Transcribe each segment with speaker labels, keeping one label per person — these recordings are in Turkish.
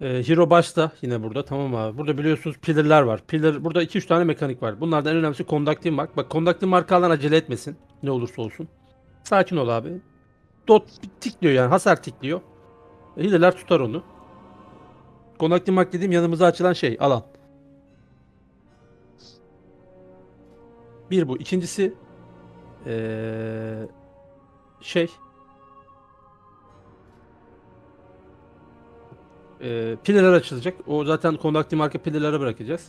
Speaker 1: Ee, Hero başta yine burada tamam abi. Burada biliyorsunuz pillar'lar var. Pillar burada 2-3 tane mekanik var. Bunlardan en önemlisi conducting mark. Bak conducting markı alan acele etmesin. Ne olursa olsun. Sakin ol abi. Dot tikliyor yani hasar tikliyor. E, Healer'lar tutar onu. Conducting mark dediğim yanımıza açılan şey alan. Bir bu. İkincisi ee, şey e, pileler açılacak. O zaten conducting marka pilelere bırakacağız.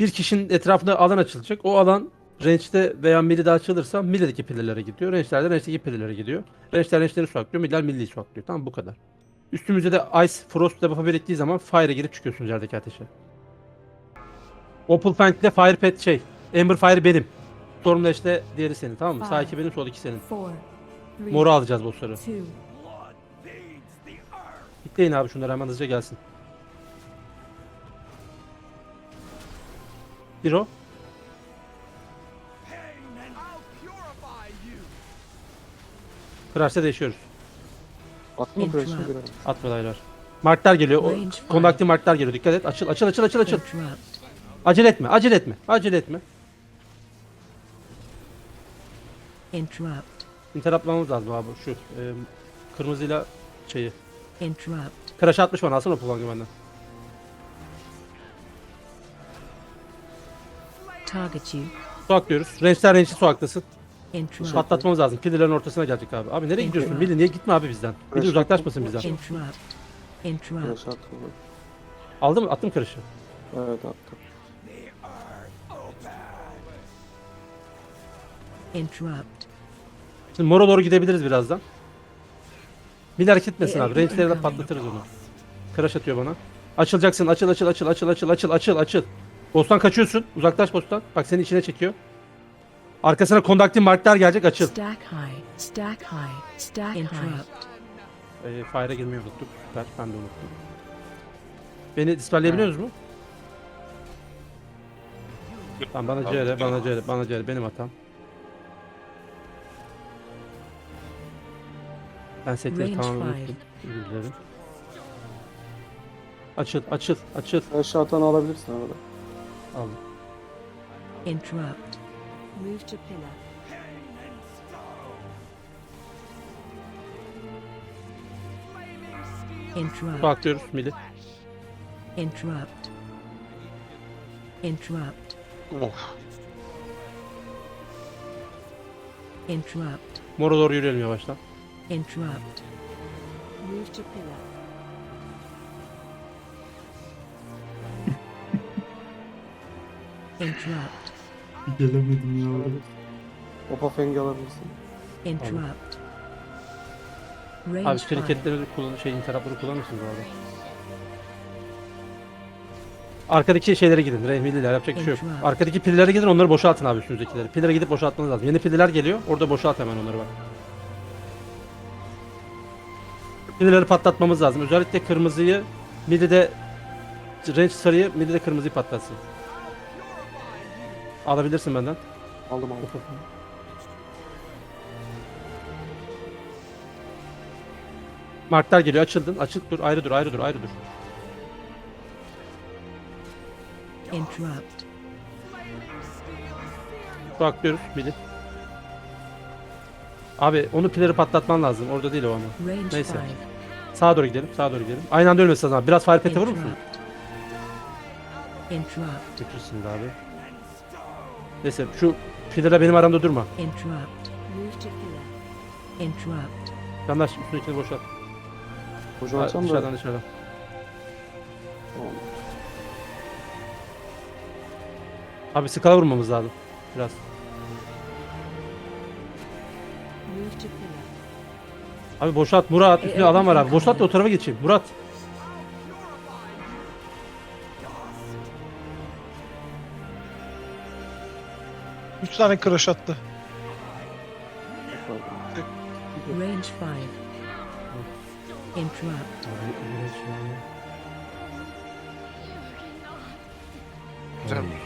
Speaker 1: Bir kişinin etrafında alan açılacak. O alan range'de veya milli'de açılırsa milli'deki pilelere gidiyor. Range'lerde range'deki pilelere gidiyor. Range'ler range'leri suaklıyor. Milli'ler milli'yi suaklıyor. Tamam bu kadar. Üstümüzde de Ice, Frost debuff'a biriktiği zaman Fire'e girip çıkıyorsunuz yerdeki ateşe. Opal Fang ile Fire Pet şey. Ember Fire benim. Storm'da işte diğeri senin tamam mı? Sağ iki benim, sol iki senin. Moru alacağız bossları. Bekleyin abi şunlar hemen hızlıca gelsin. Hero. Kırarsa değişiyoruz.
Speaker 2: Kreşini
Speaker 3: Interrupt.
Speaker 2: görelim.
Speaker 1: Atmadaylar. Marklar geliyor. O, conducting marklar geliyor. Dikkat et. Açıl açıl açıl açıl açıl. Acele etme. Acele etme. Acele etme.
Speaker 3: interrupt,
Speaker 1: İnteraplamamız lazım abi şu. E, kırmızıyla şeyi.
Speaker 3: İnterrupt,
Speaker 1: Crash atmış bana. Alsana o benden.
Speaker 3: target you,
Speaker 1: Suak diyoruz. Range'ler range'i suaktasın.
Speaker 3: interrupt,
Speaker 1: Patlatmamız lazım. Pillerlerin ortasına gelecek abi. Abi nereye gidiyorsun?
Speaker 3: Interrupt.
Speaker 1: Milli niye gitme abi bizden? Milli uzaklaşmasın bizden.
Speaker 3: interrupt, interrupt,
Speaker 2: attı.
Speaker 1: Mı? Attım karışı.
Speaker 2: Evet attım.
Speaker 3: interrupt,
Speaker 1: Şimdi mora doğru gidebiliriz birazdan. Mil hareket etmesin
Speaker 3: E,
Speaker 1: abi.
Speaker 3: e,
Speaker 1: Range'leri de
Speaker 3: incoming.
Speaker 1: patlatırız onu. Crash atıyor bana. Açılacaksın. Açıl açıl açıl açıl açıl açıl açıl açıl. Boss'tan kaçıyorsun. Uzaklaş boss'tan. Bak seni içine çekiyor. Arkasına conducting marklar gelecek açıl.
Speaker 3: stack high, stack high, stack interrupt,
Speaker 1: Ee, fire'a girmeyi unuttuk. Süper. Ben de unuttum. Beni dispelleyebiliyoruz mu? Tamam bana CR, bana CR, bana CR. Benim hatam. Ben setleri
Speaker 3: Range
Speaker 1: tamamen
Speaker 3: five.
Speaker 1: unuttum. Özür dilerim. Açıl, açıl, açıl.
Speaker 2: Atanı alabilirsin arada.
Speaker 1: Aldım.
Speaker 3: interrupt, move to pillar, interrupt,
Speaker 1: Baklıyoruz mili.
Speaker 3: interrupt, interrupt, interrupt,
Speaker 1: Mora doğru yürüyelim yavaştan.
Speaker 3: İnterrupt, move to pillar, interrupt,
Speaker 4: Gelemedim ya oraya.
Speaker 2: Opa fengi alabilirsin.
Speaker 3: interrupt,
Speaker 1: Abi
Speaker 3: range
Speaker 1: şirketleri kullan şey interruptları kullanırsınız bu arada. Arkadaki şeylere gidin. Rehmililer yapacak bir şey yok. Arkadaki pillere gidin onları boşaltın abi üstünüzdekileri. Pillere gidip boşaltmanız lazım. Yeni piller geliyor. Orada boşalt hemen onları bak. Pilleri patlatmamız lazım. Özellikle kırmızıyı midi de range sarıyı midi de kırmızıyı patlatsın. Alabilirsin benden.
Speaker 2: Aldım aldım.
Speaker 1: Marklar geliyor. Açıldın. Açıl dur. Ayrı dur. Ayrı dur. Ayrı dur.
Speaker 3: interrupt,
Speaker 1: Baklıyoruz midi. Abi onu pilleri patlatman lazım. Orada değil o ama. Neyse. Sağa doğru gidelim. Sağa doğru gidelim. Aynı anda ölmesin lazım. Biraz fire pet'e vurur musun? de abi. Neyse şu pillara benim aramda durma. Yandaş üstündekini boşalt.
Speaker 2: Hoca
Speaker 1: Ha,
Speaker 2: açsam da.
Speaker 1: dışarıdan dışarıdan.
Speaker 2: Tamam.
Speaker 1: Abi skala vurmamız lazım. Biraz. Abi boşalt Murat.
Speaker 3: E,
Speaker 1: adam var abi. Boşalt da o tarafa geçeyim. Murat.
Speaker 5: Üç tane crash attı.
Speaker 3: range five, interrupt.
Speaker 5: Güzel.